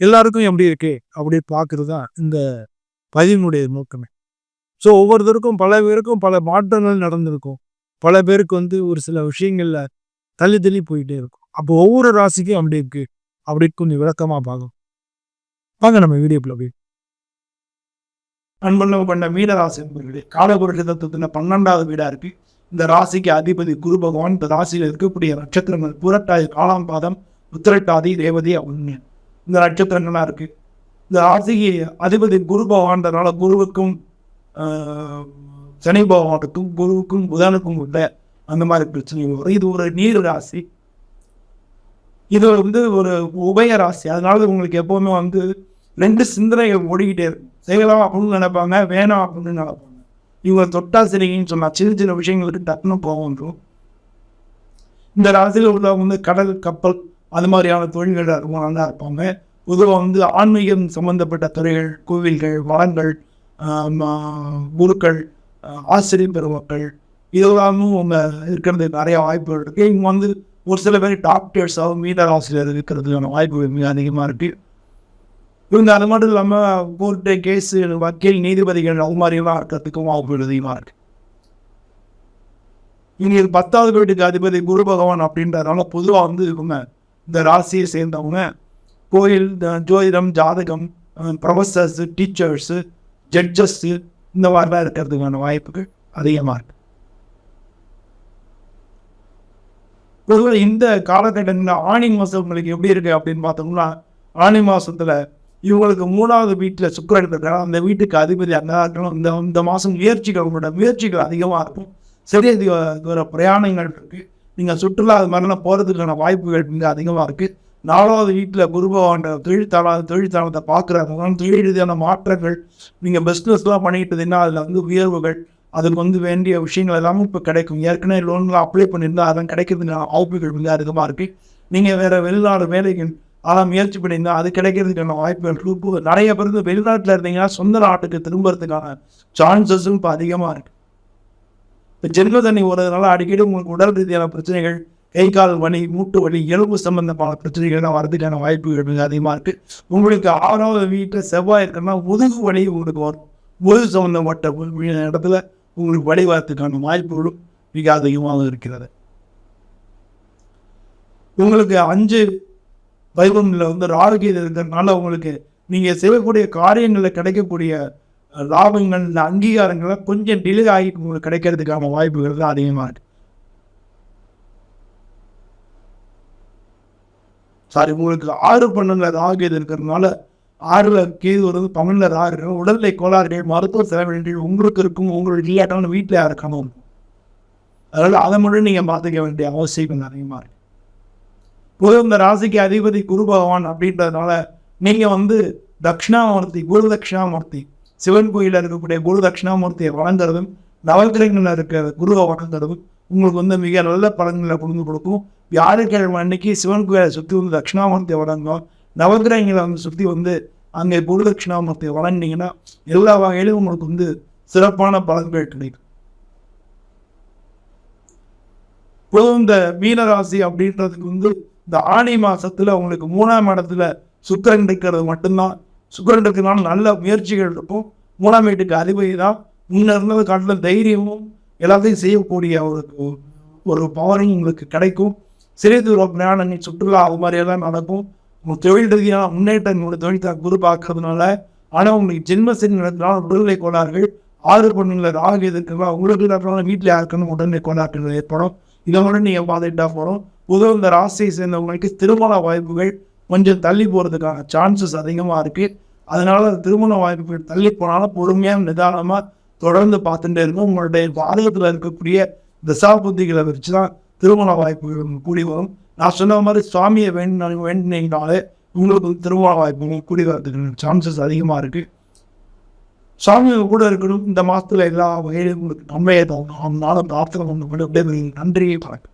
எல்லாருக்கும் எப்படி இருக்கு அப்படி பார்க்கறது தான் இந்த பதிவினுடைய நோக்கமே. ஸோ ஒவ்வொருத்தருக்கும் பல பேருக்கும் பல மாற்றங்கள் நடந்திருக்கும். பல பேருக்கு வந்து ஒரு சில விஷயங்கள்ல தள்ளி தள்ளி போயிட்டே இருக்கும். அப்போ ஒவ்வொரு ராசிக்கும் அப்படி இருக்கு. அப்படி கொஞ்சம் விளக்கமா பார்க்கும் வாங்க நம்ம வீடியோக்குள்ள போய். அன்புள்ள பண்ண மீன ராசி என்பவர்களே காலபுருஷ தத்துவத்துல பன்னெண்டாவது வீடா இருக்கு. இந்த ராசிக்கு அதிபதி குரு பகவான் இந்த ராசியில் இருக்கக்கூடிய நட்சத்திரங்கள் புரட்டாதி காலாம் பாதம் உத்திரட்டாதி ரேவதி ஒன்று இந்த நட்சத்திரங்கள்லாம் இருக்கு? இந்த ராசிக்கு அதிபதி குரு பகவான்றதுனால குருவுக்கும் சனி பகவானுக்கும் குருவுக்கும் புதனுக்கும் உள்ள அந்த மாதிரி பிரச்சனை வரும். இது ஒரு நீர் ராசி. இது வந்து ஒரு உபய ராசி. அதனால உங்களுக்கு எப்பவுமே வந்து ரெண்டு சிந்தனைகள் ஓடிக்கிட்டே இருக்கும். செய்யலாம் அப்படின்னு நினைப்பாங்க வேணாம் அப்படின்னு நினைப்பாங்க. இவங்க தொட்டா சரிங்கன்னு சொன்னால் சின்ன சின்ன விஷயங்களுக்கு டக்குன்னு போகும். இந்த ராசியில் உள்ளவங்க வந்து கடல் கப்பல் அது மாதிரியான தொழில்கள் ரொம்ப நல்லா இருப்பாங்க. பொதுவாக வந்து ஆன்மீகம் சம்பந்தப்பட்ட துறைகள் கோவில்கள் வளங்கள் குருக்கள் ஆசிரியர் பெருமக்கள் இதெல்லாமும் அவங்க இருக்கிறது நிறைய வாய்ப்புகள் இருக்குது இவங்க வந்து ஒரு சில பேர் டாக்டர்ஸாகவும் மீனர் ஆசிரியர் இருக்கிறதுக்கான வாய்ப்புகள் மிக அதிகமாக இருக்குது இவங்க அது மட்டும் இல்லாமல் கோர்ட்டு கேஸு வக்கீல் நீதிபதிகள் அது மாதிரிலாம் இருக்கிறதுக்கும் வாய்ப்புகள் அதிகமாக இருக்குது இனி இது பத்தாவது வீட்டுக்கு அதிபதி குரு பகவான் அப்படின்றதுனால பொதுவாக வந்து இவங்க இந்த ராசியை சேர்ந்தவங்க கோயில் இந்த ஜோதிடம் ஜாதகம் ப்ரொஃபஸர்ஸு டீச்சர்ஸு ஜட்ஜஸ்ஸு இந்த மாதிரிலாம் இருக்கிறதுக்கான வாய்ப்புகள் அதிகமாக இருக்கு. பொதுவாக இந்த காலகட்டத்தில் ஆணி மாதம் உங்களுக்கு எப்படி இருக்கு அப்படின்னு பார்த்தோம்னா ஆணி மாதத்தில் இவங்களுக்கு மூணாவது வீட்டில் சுக்கரன் இருக்கிறாங்க அந்த வீட்டுக்கு அதிபதி அந்த இருக்கணும் இந்த இந்த மாதம் முயற்சிகள் உங்களோட முயற்சிகள் அதிகமாக இருக்கும். சரி அது தூர பிரயாணங்கள் இருக்குது நீங்கள் சுற்றுலா அது மாதிரிலாம் போகிறதுக்கான வாய்ப்புகள் மிக அதிகமாக இருக்குது நாலாவது வீட்டில் குருபவான தொழில்தாள தொழில்தாளத்தை பார்க்குறாங்க தொழில் ரீதியான மாற்றங்கள் நீங்கள் பிஸ்னஸ்லாம் பண்ணிக்கிட்டு இருந்தீங்கன்னா அதில் வந்து உயர்வுகள் அதுக்கு வந்து வேண்டிய விஷயங்கள் எல்லாமே இப்போ கிடைக்கும். ஏற்கனவே லோன்லாம் அப்ளை பண்ணியிருந்தால் அதெல்லாம் கிடைக்கிறதுக்கான வாய்ப்புகள் மிக அதிகமாக இருக்குது நீங்கள் வேறு வெளிநாடு வேலைகள் அதெல்லாம் முயற்சி பண்ணியிருந்தால் அது கிடைக்கிறதுக்கான வாய்ப்புகள் இருக்கு. நிறைய பேருக்கு வெளிநாட்டில் இருந்தீங்கன்னா சொந்த நாட்டுக்கு திரும்புறதுக்கான சான்சஸும் இப்போ அதிகமாக இருக்குது இப்போ ஜென்ம தண்ணி ஓடுறதுனால அடிக்கடி உங்களுக்கு உடல் ரீதியான பிரச்சனைகள் கை கால் வலி மூட்டு வலி எலும்பு சம்பந்தமான பிரச்சனைகள்லாம் வரதுக்கான வாய்ப்புகள் மிக அதிகமாக இருக்குது உங்களுக்கு ஆறாவது வீட்டில் செவ்வாய் இருக்குன்னா முதுகு வலி உங்களுக்கு வரும். முதுகு சம்பந்தப்பட்ட இடத்துல உங்களுக்கு வழிவரத்துக்கான வாய்ப்புகளும் மிக அதிகமாக இருக்கிறது. உங்களுக்கு அஞ்சு பதினொன்றில் வந்து ராகுகீது இருக்கிறதுனால உங்களுக்கு நீங்கள் செய்யக்கூடிய காரியங்களில் கிடைக்கக்கூடிய லாபங்கள் இந்த அங்கீகாரங்களை கொஞ்சம் டிலே ஆகி உங்களுக்கு கிடைக்கிறதுக்கான வாய்ப்புகள் தான் அதிகமாக இருக்கு. சாரி உங்களுக்கு ஆறு பன்னெண்டுல இது இருக்கிறதுனால ஆறுல கீது வருது பன்னெண்டு ராகு இருக்கு. உடல்நிலை கோளாறுகள் மருத்துவ செலவினங்கள் உங்களுக்கு இருக்கும். உங்களுக்கு இல்லாட்டாலும் வீட்டில் இருக்கணும் அதனால் அதை மட்டும் நீங்கள் பார்த்துக்க வேண்டிய அவசியம் அதிகமாக இருக்கு. பொது இந்த ராசிக்கு அதிபதி குரு பகவான் அப்படின்றதுனால நீங்கள் வந்து தட்சிணாமூர்த்தி குரு தட்சிணாமூர்த்தி சிவன் கோயிலில் இருக்கக்கூடிய குரு தட்சிணாமூர்த்தியை வணங்குறதும் நவகிரகங்களில் இருக்கிற குருவை வணங்குறதும் உங்களுக்கு வந்து மிக நல்ல பலன்களை கொடுத்து கொடுக்கும். வியாழக்கிழமை அன்னைக்கு சிவன் கோயிலை சுற்றி வந்து தட்சிணாமூர்த்தியை வணங்கும் நவகிரகங்களை வந்து சுற்றி வந்து அங்கே குரு தட்சிணாமூர்த்தியை வணங்கினீங்கன்னா எல்லா வகையிலும் உங்களுக்கு வந்து சிறப்பான பலன்கள் கிடைக்கும். பொதுவும் இந்த மீனராசி அப்படின்றதுக்கு வந்து இந்த ஆணி மாதத்தில் உங்களுக்கு மூணாம் இடத்துல சுக்கரன் இருக்கிறது மட்டும்தான். சுக்கரன் நல்ல முயற்சிகள் இருக்கும். மூணாம் வீட்டுக்கு அதிபதி தான் முன்ன இருந்தது காட்டில் தைரியமும் எல்லாத்தையும் செய்யக்கூடிய ஒரு ஒரு பவரும் உங்களுக்கு கிடைக்கும். சிறிய தூர பிரயாணங்கள் சுற்றுலா அது மாதிரி எல்லாம் நடக்கும். உங்கள் தொழில் ரீதியான முன்னேற்றம் உங்களுடைய தொழில் தான் குரு பார்க்கறதுனால. ஆனால் உங்களுக்கு ஜென்மசனி நடத்தினால் உடல்நிலை கோளாறுகள் ஆறு பொண்ணுங்களை ராகு எதிர்க்கலாம் உங்களுக்கு நடத்தினாலும் வீட்டில் யாருக்குன்னு உடல்நிலை கோளாறுகள் ஏற்படும். இதை மட்டும் நீங்கள் பார்த்துக்கிட்டா போகிறோம் பொதுவாக இந்த ராசியை சேர்ந்தவங்களுக்கு திருமண வாய்ப்புகள் கொஞ்சம் தள்ளி போகிறதுக்கான சான்சஸ் அதிகமாக இருக்குது அதனால் திருமண வாய்ப்பு தள்ளி போனாலும் பொறுமையாக நிதானமாக தொடர்ந்து பார்த்துட்டே இருக்கும் உங்களுடைய பாதகத்தில் இருக்கக்கூடிய தசாபுத்திகளை வச்சு தான் திருமண வாய்ப்புகள் கூடி வரும். நான் சொன்ன மாதிரி சுவாமியை வேண்டி வேண்டினீங்கனாலே உங்களுக்கு வந்து திருமண வாய்ப்புகள் கூடி வரதுக்கு சான்சஸ் அதிகமாக இருக்குது சாமி கூட இருக்கணும். இந்த மாதத்துல எல்லா வகையிலும் உங்களுக்கு நன்மையை தரணும். அதனால பிரார்த்தனை பண்ண நன்றி வணக்கம்.